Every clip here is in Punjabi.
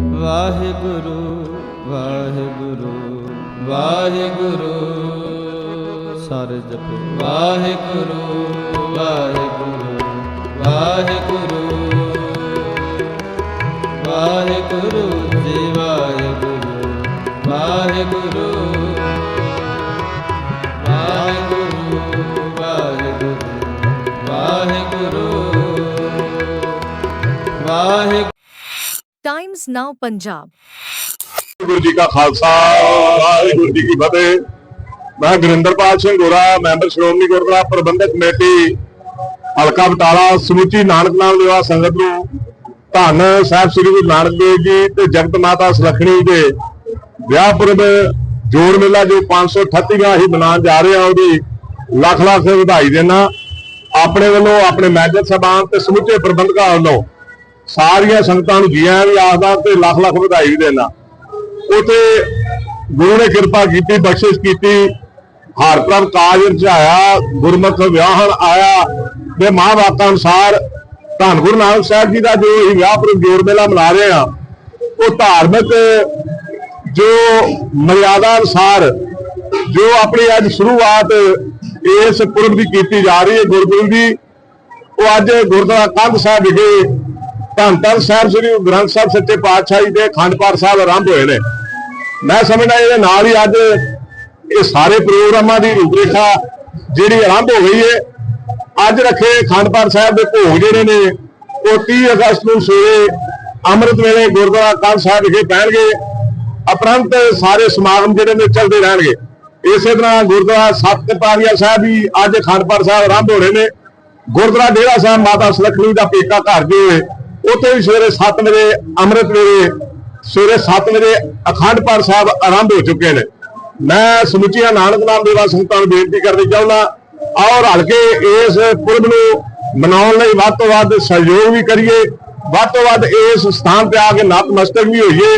ਵਾਹਿਗੁਰੂ ਵਾਹਿਗੁਰੂ ਵਾਹਿਗੁਰੂ। ਸਾਰੇ ਜਪੋ। ਵਾਹਿਗੁਰੂ ਵਾਹਿਗੁਰੂ ਵਾਹਿਗੁਰੂ। ਵਾਹਿਗੁਰੂ ਜੀ, ਵਾਹਿਗੁਰੂ ਵਾਹਿਗੁਰੂ। ਵਾਹਿਗੁਰੂ ਵਾਹਿਗੁਰੂ ਵਾਹਿਗੁਰੂ। ਵਾਹਿਗੁਰੂ ਟਾਈਮਜ਼ ਨਾਓ ਪੰਜਾਬ ਗੁਰੂ ਜੀ ਕਾ ਖਾਲਸਾ, ਵਾਹਿਗੁਰੂ ਜੀ ਕੀ ਫਤਿਹ। ਮੈਂ ਗੁਰਿੰਦਰਪਾਲ ਸਿੰਘ ਗੋਰਾ, ਮੈਂਬਰ ਸ਼੍ਰੋਮਣੀ ਗੁਰਦੁਆਰਾ ਪ੍ਰਬੰਧਕ ਕਮੇਟੀ, ਹਲਕਾ ਬਟਾਲਾ, ਸਮੁੱਚੀ ਨਾਨਕ ਨਾਮ ਲੇਵਾ ਸੰਗਤ ਨੂੰ ਧੰਨ ਸਾਹਿਬ ਸ੍ਰੀ ਗੁਰੂ ਨਾਨਕ ਦੇਵ ਜੀ ਤੇ ਜਗਤ ਮਾਤਾ ਸੁਲੱਖਣੀ ਦੇ ਵਿਆਹ ਪੁਰਬ ਜੋੜ ਮੇਲਾ ਜੋ 538ਵਾਂ ਹੀ ਮਨਾਉਣ ਜਾ ਰਹੇ ਆ ਉਹਦੀ ਲੱਖ ਲੱਖ ਵਧਾਈ ਦੇਣਾ ਆਪਣੇ ਵੱਲੋਂ ਆਪਣੇ ਮੈਨੇਜਰ ਸਾਹਿਬਾਨ ਤੇ ਸਮੁੱਚੇ ਪ੍ਰਬੰਧਕਾਂ ਵੱਲੋਂ ਸਾਰੀਆਂ ਸੰਗਤਾਂ ਨੂੰ ਜੀ ਆਇਆਂ ਵੀ ਆਖਦਾ ਤੇ ਲੱਖ ਲੱਖ ਵਧਾਈ ਵੀ ਦੇਣਾ। ਉਥੇ ਗੁਰੂ ਨੇ ਕਿਰਪਾ ਕੀਤੀ, ਬਖਸ਼ਿਸ਼ ਕੀਤੀ। ਹਰ ਪ੍ਰਭ ਕਾਜ ਰਚਾਇਆ ਗੁਰਮੁਖ ਵਿਆਹਣ ਆਇਆ ਤੇ ਮਹਾਂਵਾਕਾਂ ਅਨੁਸਾਰ ਧੰਨ ਗੁਰੂ ਨਾਨਕ ਸਾਹਿਬ ਜੀ ਦਾ ਜੋ ਅਸੀਂ ਵਿਆਹ ਪੁਰਬ ਜੋੜ ਮੇਲਾ ਮਨਾ ਰਹੇ ਆ ਉਹ ਧਾਰਮਿਕ ਜੋ ਮਰਿਆਦਾ ਅਨੁਸਾਰ ਜੋ ਆਪਣੀ ਅੱਜ ਸ਼ੁਰੂਆਤ ਇਸ ਪੁਰਬ ਦੀ ਕੀਤੀ ਜਾ ਰਹੀ ਹੈ, ਗੁਰਪੁਰਬ ਦੀ, ਉਹ ਅੱਜ ਗੁਰਦੁਆਰਾ ਕੰਧ ਸਾਹਿਬ ਵਿਖੇ ਧੰਨ ਧੰਨ ਸਾਹਿਬ, ਸ੍ਰੀ ਗੁਰੂ ਗ੍ਰੰਥ ਸਾਹਿਬ ਸੱਚੇ ਪਾਤਸ਼ਾਹ ਜੀ ਦੇ ਅਖੰਡ ਪਾਠ ਸਾਹਿਬ ਆਰੰਭ ਹੋਏ ਨੇ। ਮੈਂ ਸਮਝਦਾ ਇਹਦੇ ਨਾਲ ਹੀ ਅੱਜ ਇਹ ਸਾਰੇ ਪ੍ਰੋਗਰਾਮਾਂ ਦੀ ਰੂਪਰੇਖਾ ਜਿਹੜੀ ਆਰੰਭ ਹੋ ਗਈ ਹੈ ਅੱਜ ਰੱਖੇ ਅਖੰਡ ਪਾਠ ਸਾਹਿਬ ਦੇ ਭੋਗ ਜਿਹੜੇ ਨੇ, ਉਹ 30 ਅਗਸਤ ਨੂੰ ਸਵੇਰੇ ਅੰਮ੍ਰਿਤ ਵੇਲੇ ਗੁਰਦੁਆਰਾ ਕੰਧ ਸਾਹਿਬ ਵਿਖੇ ਪੈਣਗੇ। ਅਪਰੰਤ ਸਾਰੇ ਸਮਾਗਮ ਜਿਹੜੇ ਨੇ ਚੱਲਦੇ ਰਹਿਣਗੇ। ਇਸੇ ਤਰ੍ਹਾਂ ਗੁਰਦੁਆਰਾ ਸੱਤ ਪਾਵੀਆ ਸਾਹਿਬ ਵੀ ਅੱਜ ਅਖੰਡ ਪਾਠ ਸਾਹਿਬ ਆਰੰਭ ਹੋ ਰਹੇ ਨੇ। ਗੁਰਦੁਆਰਾ ਡੇਰਾ ਸਾਹਿਬ ਮਾਤਾ ਸੁਲੱਖਣੀ ਦਾ ਪੇਕਾ ਘਰ ਜੋ ਹੈ ਉੱਥੇ ਵੀ ਸਵੇਰੇ 7 ਵਜੇ, ਅੰਮ੍ਰਿਤ ਵੇਲੇ ਸਵੇਰੇ 7 ਵਜੇ ਅਖੰਡ ਪਾਠ ਸਾਹਿਬ ਆਰੰਭ ਹੋ ਚੁੱਕੇ ਨੇ। ਮੈਂ ਸਮੁੱਚੀਆਂ ਨਾਨਕ ਨਾਮ ਦੇਵਾ ਸੰਗਤਾਂ ਨੂੰ ਬੇਨਤੀ ਕਰਨੀ ਚਾਹੁੰਦਾ ਔਰ ਹਲ ਕੇ ਇਸ ਪੁਰਬ ਨੂੰ ਮਨਾਉਣ ਲਈ ਵੱਧ ਤੋਂ ਵੱਧ ਸਹਿਯੋਗ ਵੀ ਕਰੀਏ, ਵੱਧ ਤੋਂ ਵੱਧ ਇਸ ਸਥਾਨ ਤੇ ਆ ਕੇ ਨਤਮਸਤਕ ਵੀ ਹੋਈਏ।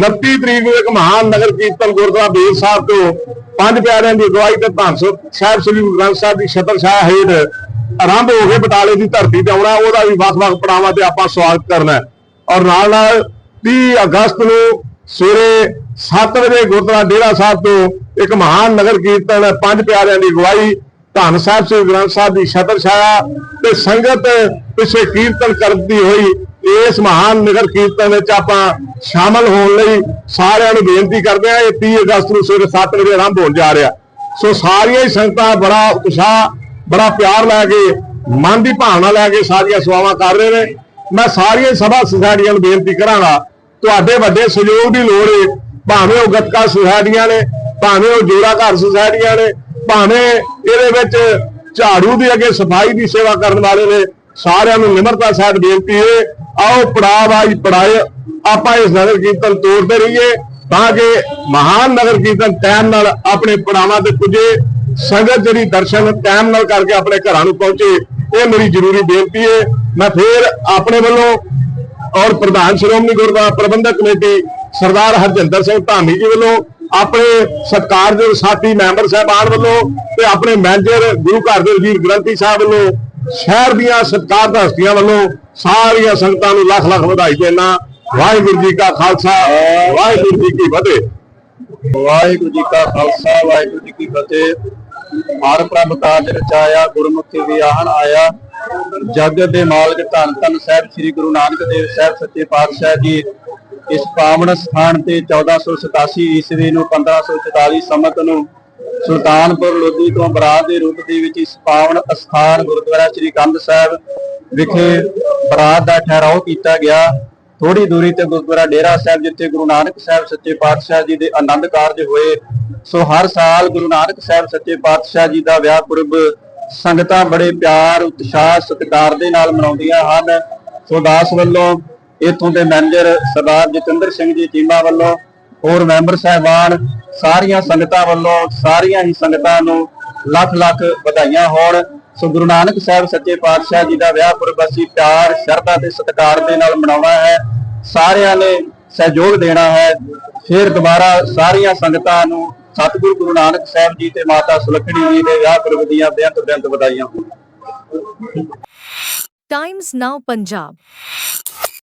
29 ਤਰੀਕ ਨੂੰ ਇੱਕ ਮਹਾਨ ਨਗਰ ਕੀਰਤਨ ਗੁਰਦੁਆਰਾ ਬੇਰ ਸਾਹਿਬ ਤੋਂ ਪੰਜ ਪਿਆਰਿਆਂ ਦੀ ਅਗਵਾਈ ਤੇ ਧੰਨ ਸਾਹਿਬ ਸ੍ਰੀ ਗੁਰੂ ਗ੍ਰੰਥ ਸਾਹਿਬ ਦੀ ਛਤਰ ਛਾਇਆ ਹੇਠ ਆਰੰਭ ਹੋ ਕੇ ਬਟਾਲੇ ਦੀ ਧਰਤੀ ਤੇ ਆਉਣਾ, ਉਹਦਾ ਵੀ ਵੱਖ-ਵੱਖ ਪੜਾਵਾਂ ਤੇ ਆਪਾਂ ਸਵਾਗਤ ਕਰਨਾ ਔਰ ਨਾਲ ਨਾਲ 30 ਅਗਸਤ ਨੂੰ ਸਵੇਰੇ 7 ਵਜੇ ਗੁਰਦੁਆਰਾ ਡੇਰਾ ਸਾਹਿਬ ਤੋਂ ਇੱਕ ਮਹਾਨ ਨਗਰ ਕੀਰਤਨ ਪੰਜ ਪਿਆਰਿਆਂ ਦੀ ਅਗਵਾਈ, ਧੰਨ ਸਾਹਿਬ ਸ੍ਰੀ ਗ੍ਰੰਥ ਸਾਹਿਬ ਦੀ ਛਤਰ ਛਾਇਆ ਤੇ ਸੰਗਤ ਪਿੱਛੇ ਕੀਰਤਨ ਕਰਦੀ ਹੋਈ, ਇਸ ਮਹਾਨ ਨਗਰ ਕੀਰਤਨ ਵਿੱਚ ਆਪਾਂ ਸ਼ਾਮਲ ਹੋਣ ਲਈ ਸਾਰਿਆਂ ਨੂੰ ਬੇਨਤੀ ਕਰਦੇ ਆ ਇਹ 30 ਅਗਸਤ ਨੂੰ ਸਵੇਰੇ 7 ਵਜੇ ਆਰੰਭ ਹੋਣ ਜਾ ਰਿਹਾ। ਸੋ ਸਾਰੀਆਂ ਹੀ ਸੰਗਤਾਂ ਬੜਾ ਉਤਸ਼ਾਹ ਬੜਾ ਪਿਆਰ ਲੈ ਕੇ, ਮਨ ਦੀ ਭਾਵਨਾ ਲੈ ਕੇ ਸਾਰੀਆਂ ਸੇਵਾਵਾਂ ਕਰ ਰਹੇ ਨੇ। ਮੈਂ ਸਾਰੀਆਂ ਸਭਾ ਸੁਸਾਇਟੀਆਂ ਨੂੰ ਬੇਨਤੀ ਕਰਾਂਗਾ, ਤੁਹਾਡੇ ਵੱਡੇ ਸਹਿਯੋਗ ਦੀ ਲੋੜ ਹੈ ਭਾਵੇਂ ਉਹ ਗੱਤਕਾ ਸੁਸਾਇਟੀਆਂ ਨੇ, ਭਾਵੇਂ ਉਹ ਜੋੜਾ ਘਰ ਸੁਸਾਇਟੀਆਂ ਨੇ, ਭਾਵੇਂ ਇਹਦੇ ਵਿੱਚ ਝਾੜੂ ਦੀ ਅੱਗੇ ਸਫ਼ਾਈ ਦੀ ਸੇਵਾ ਕਰਨ ਵਾਲੇ ਨੇ, ਸਾਰਿਆਂ ਨੂੰ ਨਿਮਰਤਾ ਸਹਿਤ ਬੇਨਤੀ ਹੈ ਆਓ ਪੜਾਵਾਈ ਪੜਾਏ, ਆਪਾਂ ਇਸ ਨਗਰ ਕੀਰਤਨ ਤੋੜਦੇ ਰਹੀਏ, ਤਾਂ ਕਿ ਮਹਾਨ ਨਗਰ ਕੀਰਤਨ ਟਾਈਮ ਨਾਲ ਆਪਣੇ ਪੜਾਵਾਂ ਤੇ ਪੁੱਜੇ। ਸੰਗਤ ਜਿਹੜੀ ਦਰਸ਼ਨ ਟਾਈਮ ਨਾਲ ਕਰਕੇ ਆਪਣੇ ਘਰਾਂ ਨੂੰ ਪਹੁੰਚੇ, ਇਹ ਮੇਰੀ ਜ਼ਰੂਰੀ ਬੇਨਤੀ ਹੈ। ਮੈਂ ਫੇਰ ਆਪਣੇ ਵੱਲੋਂ ਔਰ ਪ੍ਰਧਾਨ ਸ਼੍ਰੋਮਣੀ ਗੁਰਦੁਆਰਾ ਪ੍ਰਬੰਧਕ ਕਮੇਟੀ ਸਰਦਾਰ ਹਰਜਿੰਦਰ ਸਿੰਘ ਧਾਮੀ ਜੀ ਵੱਲੋਂ, ਆਪਣੇ ਸਤਿਕਾਰਯੋਗ ਸਾਥੀ ਮੈਂਬਰ ਸਾਹਿਬਾਨ ਵੱਲੋਂ ਤੇ ਆਪਣੇ ਮੈਨੇਜਰ ਗੁਰੂ ਘਰ ਦੇ ਵਜ਼ੀਰ ਗ੍ਰੰਥੀ ਸਾਹਿਬ ਵੱਲੋਂ, ਸ਼ਹਿਰ ਦੀਆਂ ਸਤਿਕਾਰ ਹਸਤੀਆਂ ਵੱਲੋਂ ਸਾਰੀਆਂ ਸੰਗਤਾਂ ਨੂੰ ਲੱਖ ਲੱਖ ਵਧਾਈ ਦੇਣਾ। ਵਾਹਿਗੁਰੂ ਜੀ ਕਾ ਖਾਲਸਾ, ਵਾਹਿਗੁਰੂ ਜੀ ਕੀ ਫਤਿਹ। ਵਾਹਿਗੁਰੂ ਜੀ ਕਾ ਖਾਲਸਾ, ਵਾਹਿਗੁਰੂ ਜੀ ਕੀ ਫਤਿਹ। ਹਰ ਪ੍ਰਭ ਕਾਜ ਰਚਾਇਆ, ਗੁਰਮੁਖੀ ਵਿਆਹਣ ਆਇਆ। ਜਗਤ ਦੇ ਮਾਲਕ ਧੰਨ ਧੰਨ ਸਾਹਿਬ ਸ੍ਰੀ ਗੁਰੂ ਨਾਨਕ ਦੇਵ ਸਾਹਿਬ ਸੱਚੇ ਪਾਤਸ਼ਾਹ ਜੀ, ਇਸ ਪਾਵਨ ਸਥਾਨ ਤੇ 1487 ਈਸਵੀ ਨੂੰ 1544 ਸੰਮਤ ਨੂੰ ਸੁਲਤਾਨਪੁਰ ਲੋਧੀ ਤੋਂ ਬਰਾਤ ਦੇ ਰੂਪ ਦੇ ਵਿੱਚ ਇਸ ਪਾਵਨ ਅਸਥਾਨ ਗੁਰਦੁਆਰਾ ਸ੍ਰੀ ਕੰਧ ਸਾਹਿਬ ਵਿਖੇ ਬਰਾਤ ਦਾ ਠਹਿਰਾਓ ਕੀਤਾ ਗਿਆ। ਥੋੜੀ ਦੂਰੀ ਤੇ ਗੁਰਦੁਆਰਾ ਡੇਰਾ ਸਾਹਿਬ, ਜਿੱਥੇ ਗੁਰੂ ਨਾਨਕ ਸਾਹਿਬ ਸੱਚੇ ਪਾਤਸ਼ਾਹ ਜੀ ਦੇ ਆਨੰਦ ਕਾਰਜ ਹੋਏ। ਸੋ ਹਰ ਸਾਲ ਗੁਰੂ ਨਾਨਕ ਸਾਹਿਬ ਸੱਚੇ ਪਾਤਸ਼ਾਹ ਜੀ ਦਾ ਵਿਆਹ ਪੁਰਬ ਸੰਗਤਾਂ ਬੜੇ ਪਿਆਰ, ਉਤਸ਼ਾਹ, ਸਤਿਕਾਰ ਦੇ ਨਾਲ ਮਨਾਉਂਦੀਆਂ ਹਨ। ਸੋ ਦਾਸ ਵੱਲੋਂ ਇਥੋਂ ਦੇ ਮੈਨੇਜਰ ਸਰਦਾਰ ਜਤਿੰਦਰ ਸਿੰਘ ਜੀ ਚੀਮਾ ਵੱਲੋਂ ਹੋਰ ਮੈਂਬਰ ਸਹਿਬਾਨ, ਸਾਰੀਆਂ ਸੰਗਤਾਂ ਵੱਲੋਂ ਸਾਰੀਆਂ ਹੀ ਸੰਗਤਾਂ ਨੂੰ ਲੱਖ ਲੱਖ ਵਧਾਈਆਂ ਹੋਣ। ਸੋ ਗੁਰੂ ਨਾਨਕ ਸਾਹਿਬ ਸੱਚੇ ਪਾਤਸ਼ਾਹ ਜੀ ਦਾ ਵਿਆਹ ਪੁਰਬ ਅਸੀਂ ਪਿਆਰ, ਸ਼ਰਧਾ ਤੇ ਸਤਿਕਾਰ ਦੇ ਨਾਲ ਮਨਾਉਣਾ ਹੈ। ਸਾਰਿਆਂ ਨੇ ਸਹਿਯੋਗ ਦੇਣਾ ਹੈ। ਫਿਰ ਦੁਬਾਰਾ ਸਾਰੀਆਂ ਸੰਗਤਾਂ ਨੂੰ ਸਤਿਗੁਰੂ ਗੁਰੂ ਨਾਨਕ ਸਾਹਿਬ ਜੀ ਤੇ ਮਾਤਾ ਸੁਲੱਖਣੀ ਜੀ ਦੇ ਵਿਆਹ ਪੁਰਬ ਦੀਆਂ ਬੇਅੰਤ ਬੇਅੰਤ ਵਧਾਈਆਂ। ਹੋਣ ਟਾਈਮਜ਼ ਨਾਓ ਪੰਜਾਬ